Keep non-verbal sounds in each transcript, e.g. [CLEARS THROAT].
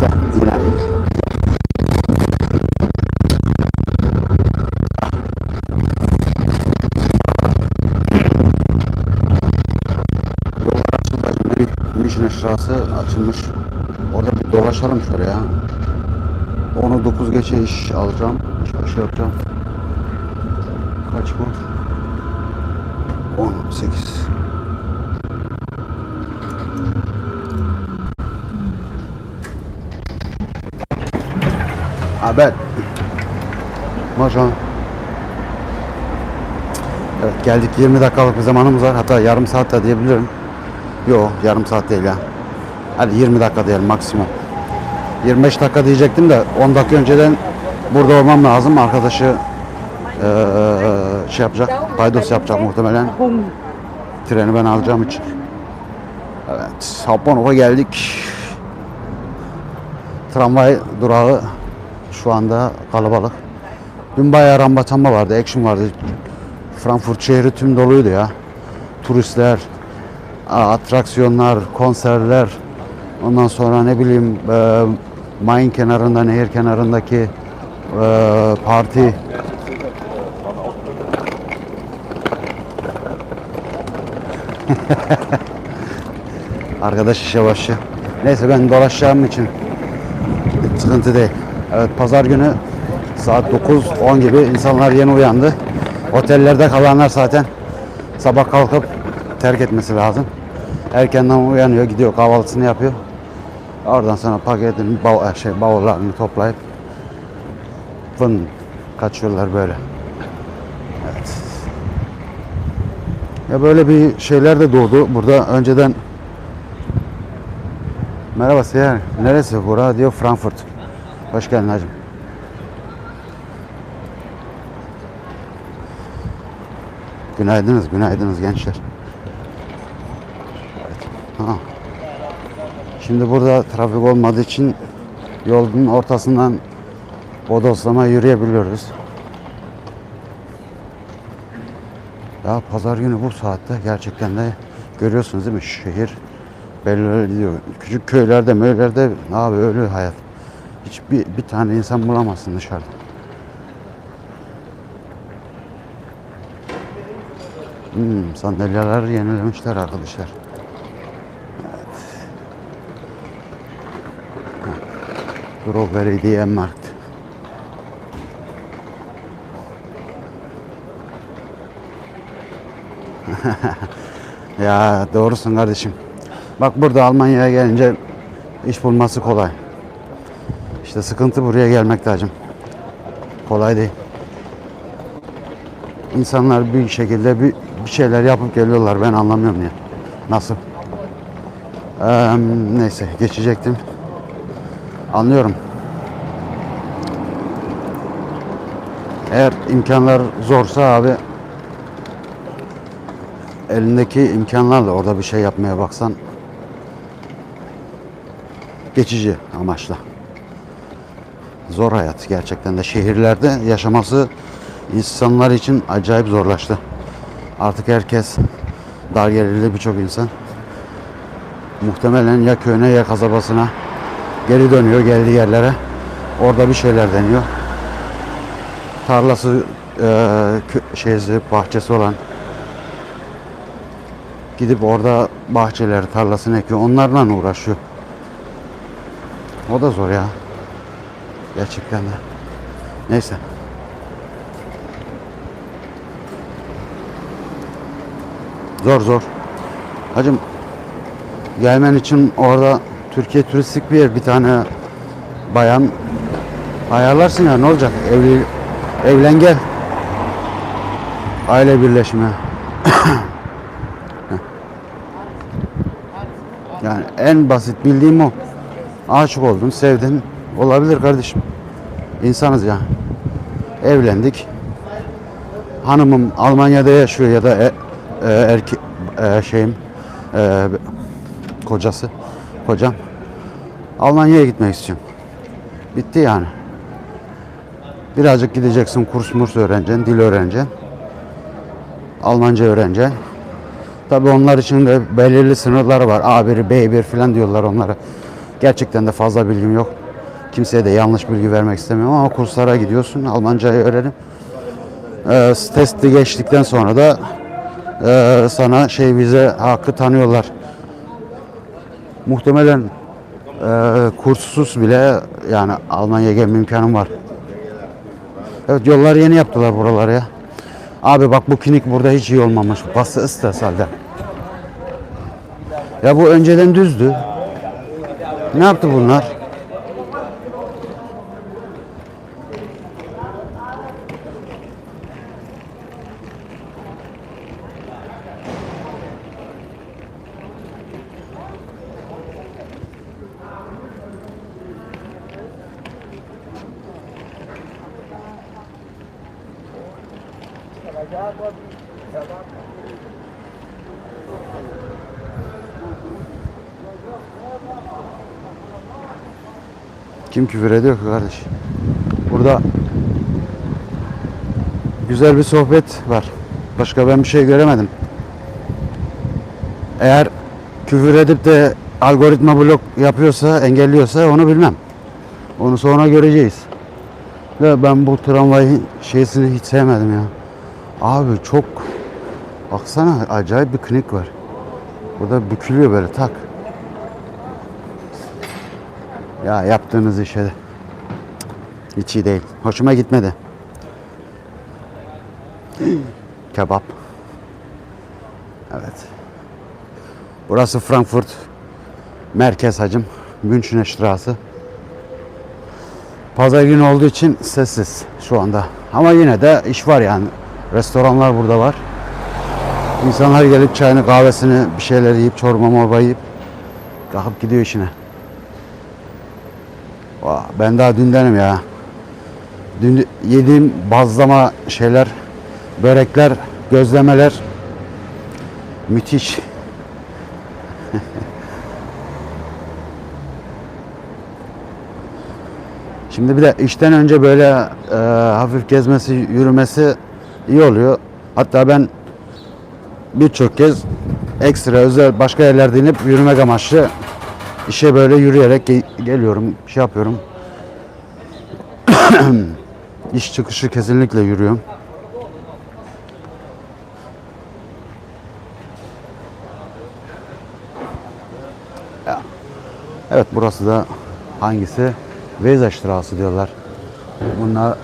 işte yine. Yollar açıldı. Mission aşağısı açılmış. Orada bir dolaşalım şöyle ya. Onu 9 geçe iş alacağım. Başı yapacağım. Kaç bu? Haber. Maşallah. Evet geldik 20 dakikalık bir zamanımız var. Hatta yarım saat de diyebilirim. Yok yarım saat değil ya. Hadi 20 dakika diyelim maksimum. 25 dakika diyecektim de 10 dakika önceden burada olmam lazım. Arkadaşı eee, şey yapacak, paydos yapacak muhtemelen. Treni ben alacağım için. Evet, Haponov'a geldik. Tramvay durağı şu anda kalabalık. Dün bayağı ramba tamba vardı, action vardı. Frankfurt şehri tüm doluydu ya. Turistler, atraksiyonlar, konserler. Ondan sonra ne bileyim e, Main kenarında, nehir kenarındaki e, parti. [LAUGHS] Arkadaş işe başı. Neyse ben dolaşacağım için sıkıntı değil. Evet pazar günü saat 9-10 gibi insanlar yeni uyandı. Otellerde kalanlar zaten sabah kalkıp terk etmesi lazım. Erkenden uyanıyor, gidiyor kahvaltısını yapıyor. Oradan sonra paketini, bav şey, bavullarını toplayıp fın kaçıyorlar böyle. Evet. Ya böyle bir şeyler de doğdu. Burada önceden Merhaba Seher. Neresi? Bura diyor Frankfurt. Hoş geldin hacım. Günaydınız, günaydınız gençler. Evet. Ha. Şimdi burada trafik olmadığı için yolun ortasından bodoslama yürüyebiliyoruz. Ya pazar günü bu saatte gerçekten de görüyorsunuz değil mi? Şehir belli diyor. Küçük köylerde, möylerde abi öyle hayat. Hiçbir bir tane insan bulamazsın dışarıda. Hmm, sandalyeler yenilemişler arkadaşlar. Evet. Strawberry diye markt. [LAUGHS] ya doğrusun kardeşim. Bak burada Almanya'ya gelince iş bulması kolay. İşte sıkıntı buraya gelmekte hacım. Kolay değil. İnsanlar bir şekilde bir, bir şeyler yapıp geliyorlar. Ben anlamıyorum ya. Nasıl? Eee, neyse geçecektim. Anlıyorum. Eğer imkanlar zorsa abi elindeki imkanlarla orada bir şey yapmaya baksan geçici amaçla. Zor hayat gerçekten de şehirlerde yaşaması insanlar için acayip zorlaştı. Artık herkes dar gelirli birçok insan muhtemelen ya köyüne ya kasabasına geri dönüyor geldiği yerlere. Orada bir şeyler deniyor. Tarlası, kö- şeysi, bahçesi olan gidip orada bahçeleri, tarlasını ekiyor. Onlarla uğraşıyor. O da zor ya. Gerçekten de. Neyse. Zor zor. Hacım gelmen için orada Türkiye turistik bir yer bir tane bayan ayarlarsın ya ne olacak evli evlen gel aile birleşimi [COUGHS] yani en basit bildiğim o aşık oldun sevdin olabilir kardeşim insanız ya evlendik hanımım Almanya'da yaşıyor ya da e, e, erke, e, şeyim e, kocası kocam Almanya'ya gitmek istiyorum. Bitti yani. Birazcık gideceksin kurs murs öğreneceksin, dil öğreneceksin. Almanca öğreneceksin. Tabii onlar için de belirli sınırları var. A1, B1 falan diyorlar onlara. Gerçekten de fazla bilgim yok. Kimseye de yanlış bilgi vermek istemiyorum ama kurslara gidiyorsun. Almancayı öğrenip e, testi geçtikten sonra da e, sana şey vize hakkı tanıyorlar. Muhtemelen e, kurssuz bile yani Almanya'ya gelme imkanım var. Evet yollar yeni yaptılar buraları ya. Abi bak bu klinik burada hiç iyi olmamış. Bası ıstas halde. Ya bu önceden düzdü. Ne yaptı bunlar? Kim küfür ediyor ki kardeş? Burada güzel bir sohbet var. Başka ben bir şey göremedim. Eğer küfür edip de algoritma blok yapıyorsa, engelliyorsa onu bilmem. Onu sonra göreceğiz. Ve ben bu tramvayın şeysini hiç sevmedim ya. Abi çok baksana acayip bir klinik var. Burada bükülüyor böyle tak. Ya yaptığınız işe de hiç iyi değil. Hoşuma gitmedi. [CLEARS THROAT] Kebap. Evet. Burası Frankfurt merkez hacım. München Straße. Pazar günü olduğu için sessiz şu anda. Ama yine de iş var yani. Restoranlar burada var. İnsanlar gelip çayını kahvesini bir şeyler yiyip çorba morba yiyip kalkıp gidiyor işine. Ben daha dündenim ya. Dün yediğim bazlama şeyler, börekler, gözlemeler müthiş. [LAUGHS] Şimdi bir de işten önce böyle e, hafif gezmesi, yürümesi iyi oluyor. Hatta ben birçok kez ekstra özel başka yerlerde inip yürümek amaçlı işe böyle yürüyerek ge- geliyorum, şey yapıyorum. [COUGHS] İş çıkışı kesinlikle yürüyorum. Evet burası da hangisi? Weserstraße diyorlar. Bunlar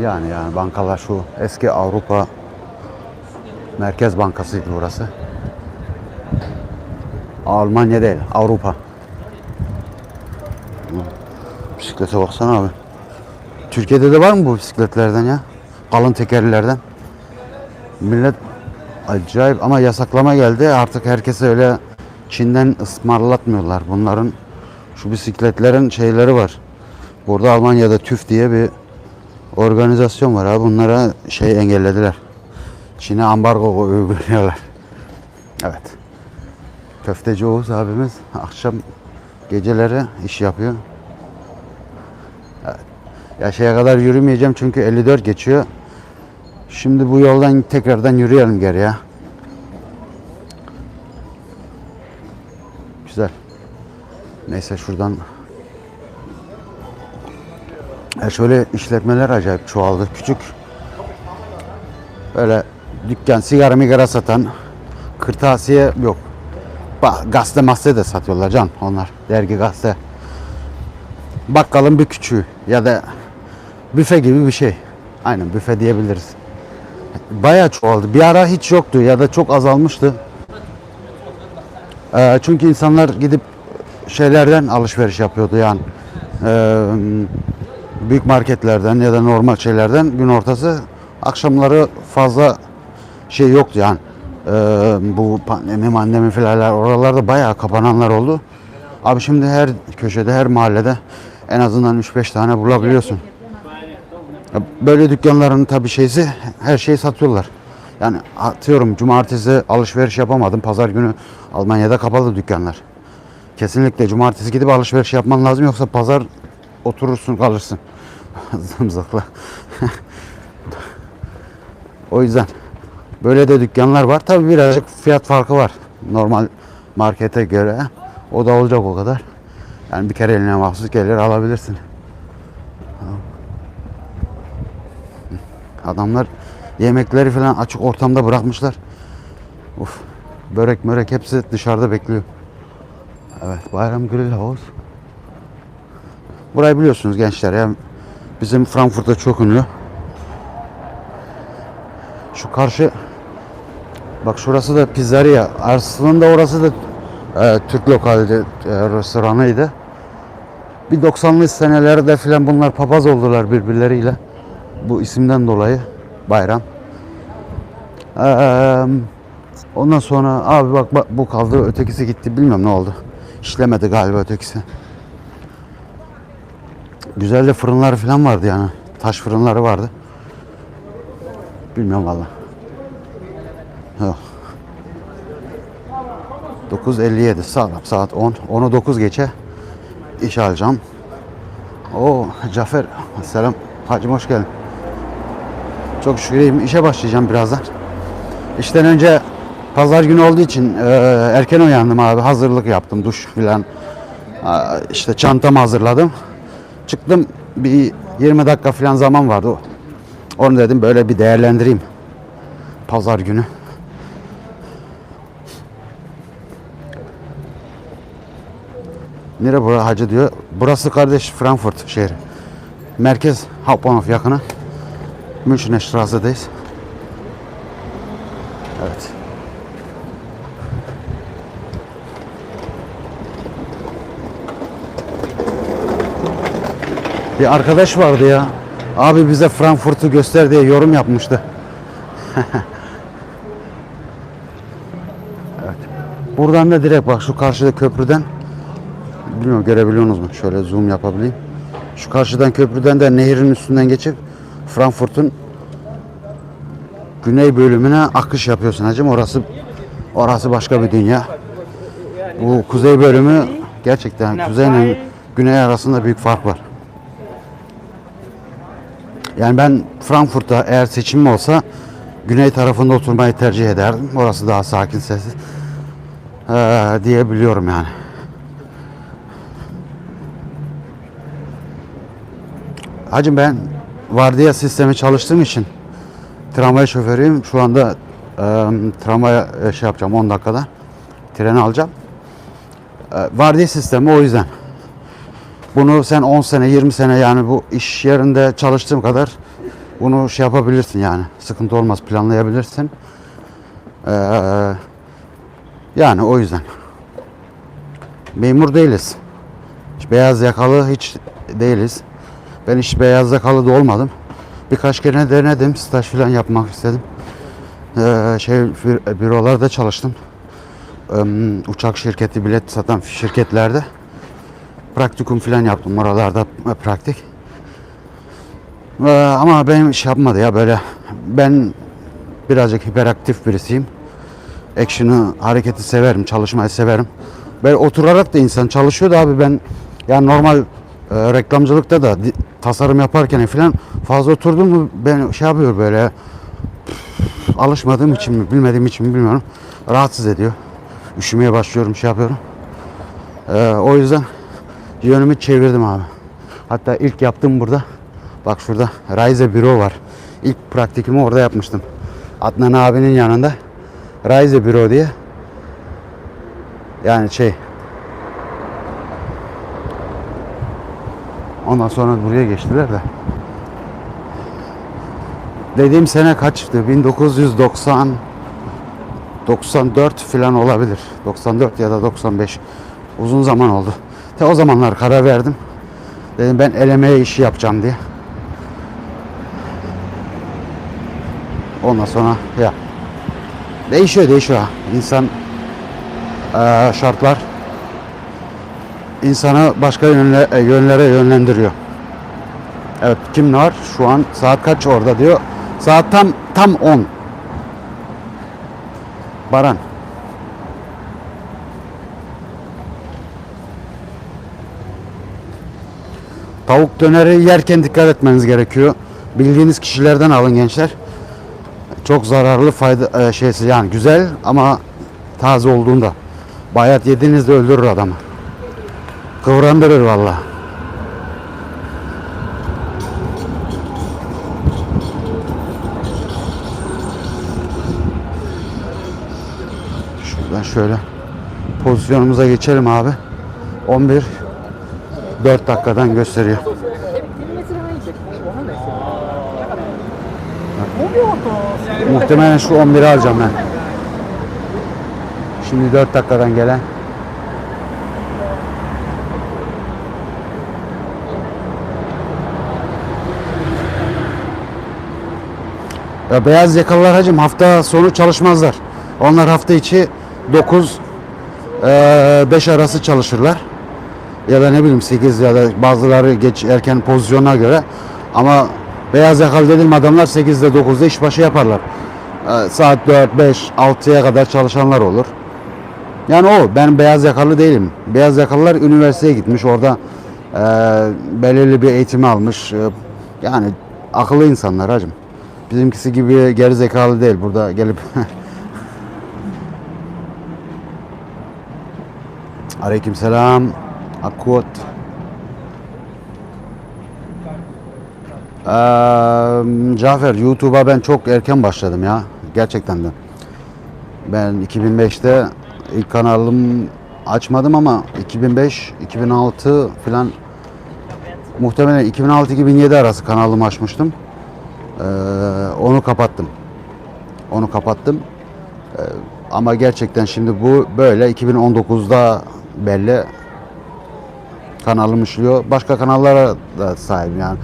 yani yani bankalar şu eski Avrupa Merkez Bankası'ydı burası. Almanya değil, Avrupa. Bisiklete baksana abi. Türkiye'de de var mı bu bisikletlerden ya? Kalın tekerlilerden. Millet acayip ama yasaklama geldi. Artık herkese öyle Çin'den ısmarlatmıyorlar. Bunların şu bisikletlerin şeyleri var. Burada Almanya'da TÜV diye bir organizasyon var abi. Bunlara şey engellediler. Çin'e ambargo uyguluyorlar. Evet. Köfteci Oğuz abimiz akşam geceleri iş yapıyor. Evet. Yaşaya kadar yürümeyeceğim çünkü 54 geçiyor. Şimdi bu yoldan tekrardan yürüyelim geriye. Güzel. Neyse şuradan ya şöyle işletmeler acayip çoğaldı. Küçük böyle dükkan sigara migara satan kırtasiye yok. Bak gazete masaya de satıyorlar can onlar. Dergi gazete. Bakkalın bir küçüğü ya da büfe gibi bir şey. Aynen büfe diyebiliriz. Bayağı çoğaldı. Bir ara hiç yoktu ya da çok azalmıştı. Ee, çünkü insanlar gidip şeylerden alışveriş yapıyordu yani. Ee, büyük marketlerden ya da normal şeylerden gün ortası akşamları fazla şey yoktu yani. Ee, bu pandemi annemi filanlar oralarda bayağı kapananlar oldu. Abi şimdi her köşede her mahallede en azından 3-5 tane bulabiliyorsun. Böyle dükkanların tabii şeysi her şeyi satıyorlar. Yani atıyorum cumartesi alışveriş yapamadım. Pazar günü Almanya'da kapalı dükkanlar. Kesinlikle cumartesi gidip alışveriş yapman lazım yoksa pazar oturursun kalırsın. [LAUGHS] Zımzıkla. [LAUGHS] o yüzden böyle de dükkanlar var. Tabii birazcık fiyat farkı var. Normal markete göre o da olacak o kadar. Yani bir kere eline mahsus gelir alabilirsin. Adamlar yemekleri falan açık ortamda bırakmışlar. Uf. Börek mörek hepsi dışarıda bekliyor. Evet Bayram Grill House. Burayı biliyorsunuz gençler ya. Bizim Frankfurt'ta çok ünlü. Şu karşı bak şurası da pizzeria. Aslında orası da e, Türk lokalde e, restoranıydı. Bir 90'lı senelerde filan bunlar papaz oldular birbirleriyle. Bu isimden dolayı bayram. Eee, ondan sonra abi bak, bak bu kaldı ötekisi gitti bilmem ne oldu. İşlemedi galiba ötekisi. Güzel de fırınları falan vardı yani. Taş fırınları vardı. Bilmiyorum valla. Yok. 9.57 saat, saat 10. 10'u 9 geçe iş alacağım. Oo Cafer selam. Hacım hoş geldin. Çok şükür. İşe başlayacağım birazdan. İşten önce pazar günü olduğu için e, erken uyandım abi. Hazırlık yaptım. Duş filan. E, işte çantamı hazırladım. Çıktım bir 20 dakika falan zaman vardı. Onu dedim böyle bir değerlendireyim. Pazar günü. Nere bura hacı diyor. Burası kardeş Frankfurt şehri. Merkez Hauptbahnhof yakını. München Strasse'deyiz. Evet. Bir arkadaş vardı ya. Abi bize Frankfurt'u göster diye yorum yapmıştı. [LAUGHS] evet. Buradan da direkt bak şu karşıda köprüden bilmiyorum görebiliyorsunuz mu? Şöyle zoom yapabileyim. Şu karşıdan köprüden de nehrin üstünden geçip Frankfurt'un güney bölümüne akış yapıyorsun hacım. Orası orası başka bir dünya. Bu kuzey bölümü gerçekten kuzeyle güney arasında büyük fark var. Yani ben Frankfurt'ta eğer seçimim olsa güney tarafında oturmayı tercih ederdim. Orası daha sakin sessiz. Ee, diyebiliyorum yani. Hacım ben vardiya sistemi çalıştığım için tramvay şoförüyüm. Şu anda e, tramvaya şey yapacağım 10 dakikada. Treni alacağım. E, vardiya sistemi o yüzden. Bunu sen 10 sene 20 sene yani bu iş yerinde çalıştığım kadar bunu şey yapabilirsin yani. Sıkıntı olmaz planlayabilirsin. E, yani o yüzden. Memur değiliz. Hiç beyaz yakalı hiç değiliz. Ben hiç beyaz yakalı da olmadım. Birkaç kere denedim. Staj falan yapmak istedim. Ee, şey bir- bürolarda çalıştım. Ee, uçak şirketi, bilet satan şirketlerde. Praktikum falan yaptım oralarda e, praktik. Ee, ama benim iş yapmadı ya böyle. Ben birazcık hiperaktif birisiyim. Action'ı, hareketi severim, çalışmayı severim. Böyle oturarak da insan çalışıyor da abi ben yani normal e, reklamcılıkta da tasarım yaparken falan fazla oturdum mu ben şey yapıyor böyle püf, alışmadığım için mi bilmediğim için mi bilmiyorum rahatsız ediyor. Üşümeye başlıyorum şey yapıyorum. Ee, o yüzden yönümü çevirdim abi. Hatta ilk yaptığım burada bak şurada Rise Büro var. İlk praktikimi orada yapmıştım. Adnan abinin yanında Rise Büro diye. Yani şey Ondan sonra buraya geçtiler de. Dediğim sene kaçtı? 1990 94 falan olabilir. 94 ya da 95. Uzun zaman oldu. Te o zamanlar karar verdim. Dedim ben elemeye işi yapacağım diye. Ondan sonra ya değişiyor değişiyor. İnsan şartlar insanı başka yönle, e, yönlere yönlendiriyor. Evet kim var? Şu an saat kaç orada diyor. Saat tam tam 10. Baran. Tavuk döneri yerken dikkat etmeniz gerekiyor. Bildiğiniz kişilerden alın gençler. Çok zararlı fayda e, şeysi yani güzel ama taze olduğunda Bayat yediğinizde öldürür adamı. Kıvrandırır valla. Şuradan şöyle pozisyonumuza geçelim abi. 11 4 dakikadan gösteriyor. Muhtemelen şu 11'i alacağım ben. Şimdi 4 dakikadan gelen. Ya beyaz yakalılar hacım hafta sonu çalışmazlar. Onlar hafta içi 9 5 arası çalışırlar. Ya da ne bileyim 8 ya da bazıları geç erken pozisyona göre. Ama beyaz yakalı dediğim adamlar 8'de 9'da işbaşı yaparlar. Ee, Saat 4, 5, 6'ya kadar çalışanlar olur. Yani o ben beyaz yakalı değilim. Beyaz yakalılar üniversiteye gitmiş orada e, belirli bir eğitimi almış. E, yani akıllı insanlar hacım. Bizimkisi gibi geri zekalı değil burada gelip [LAUGHS] Aleykümselam. Akut. Ee, Cafer YouTube'a ben çok erken başladım ya. Gerçekten de. Ben 2005'te ilk kanalım açmadım ama 2005, 2006 falan muhtemelen 2006-2007 arası kanalımı açmıştım. Ee, onu kapattım. Onu kapattım. Ee, ama gerçekten şimdi bu böyle 2019'da belli kanalım işliyor. Başka kanallara da sahibim yani.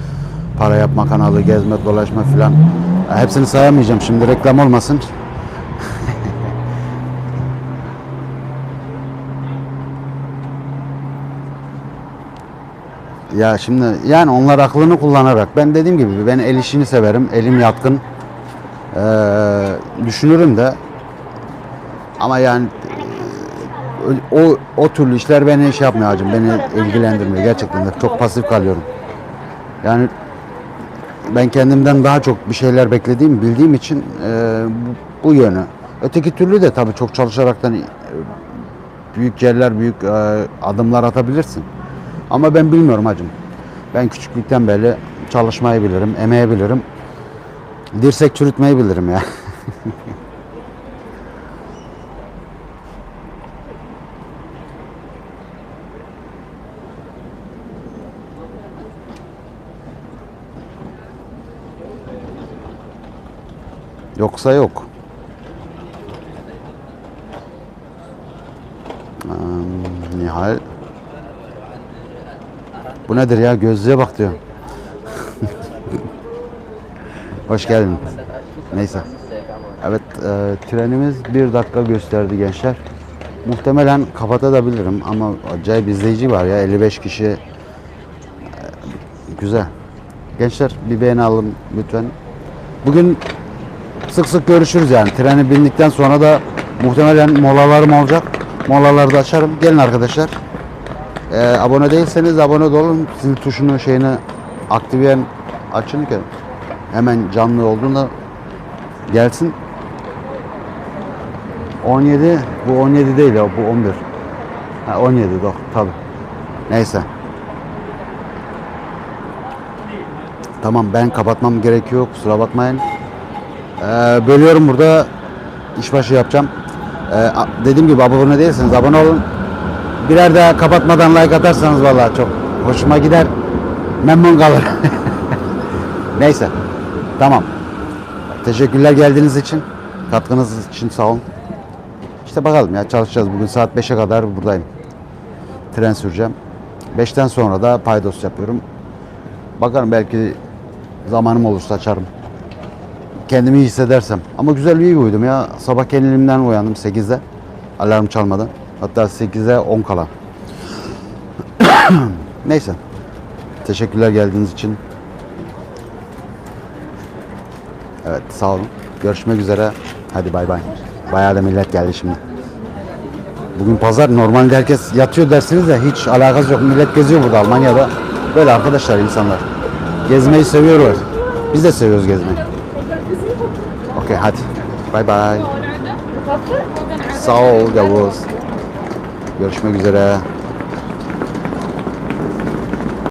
Para yapma kanalı, gezme, dolaşma filan. Hepsini sayamayacağım şimdi reklam olmasın. [LAUGHS] Ya şimdi yani onlar aklını kullanarak ben dediğim gibi ben el işini severim. Elim yatkın. Ee, düşünürüm de ama yani o o türlü işler beni şey yapmıyor hacım. Beni ilgilendirmiyor. Gerçekten de çok pasif kalıyorum. Yani ben kendimden daha çok bir şeyler beklediğim, bildiğim için e, bu, bu yönü. Öteki türlü de tabii çok çalışaraktan e, büyük yerler, büyük e, adımlar atabilirsin. Ama ben bilmiyorum hacım. Ben küçüklükten beri çalışmayı bilirim, emeği bilirim. Dirsek çürütmeyi bilirim ya. [LAUGHS] Yoksa yok. Hmm, Nihal. Bu nedir ya? Gözlüğe bak diyor. [LAUGHS] Hoş geldin. Neyse. Evet, e, trenimiz bir dakika gösterdi gençler. Muhtemelen kapatabilirim ama acayip izleyici var ya 55 kişi. E, güzel. Gençler bir beğeni alın lütfen. Bugün sık sık görüşürüz yani. Treni bindikten sonra da muhtemelen molalarım olacak. Molaları da açarım. Gelin arkadaşlar. Ee, abone değilseniz abone olun. Zil tuşunu şeyini aktiveyen açın ki hemen canlı olduğunda gelsin. 17 bu 17 değil ya bu 11. Ha 17 doğru tabi. Neyse. Tamam ben kapatmam gerekiyor kusura bakmayın. Ee, bölüyorum burada işbaşı yapacağım. Ee, dediğim gibi abone değilseniz abone olun. Birer daha kapatmadan like atarsanız vallahi çok hoşuma gider. Memnun kalır. [LAUGHS] Neyse. Tamam. Teşekkürler geldiğiniz için. Katkınız için sağ olun. İşte bakalım ya çalışacağız. Bugün saat 5'e kadar buradayım. Tren süreceğim. 5'ten sonra da paydos yapıyorum. Bakalım belki zamanım olursa açarım. Kendimi iyi hissedersem. Ama güzel bir uyudum ya. Sabah kendimden uyandım 8'de. Alarm çalmadan. Hatta 8'e 10 kala. [COUGHS] Neyse. Teşekkürler geldiğiniz için. Evet sağ olun. Görüşmek üzere. Hadi bay bay. Bayağı da millet geldi şimdi. Bugün pazar normalde herkes yatıyor dersiniz de hiç alakası yok. Millet geziyor burada Almanya'da. Böyle arkadaşlar insanlar. Gezmeyi seviyorlar. Biz de seviyoruz gezmeyi. Okey hadi. Bay bay. Sağ ol Yavuz. Görüşmek üzere.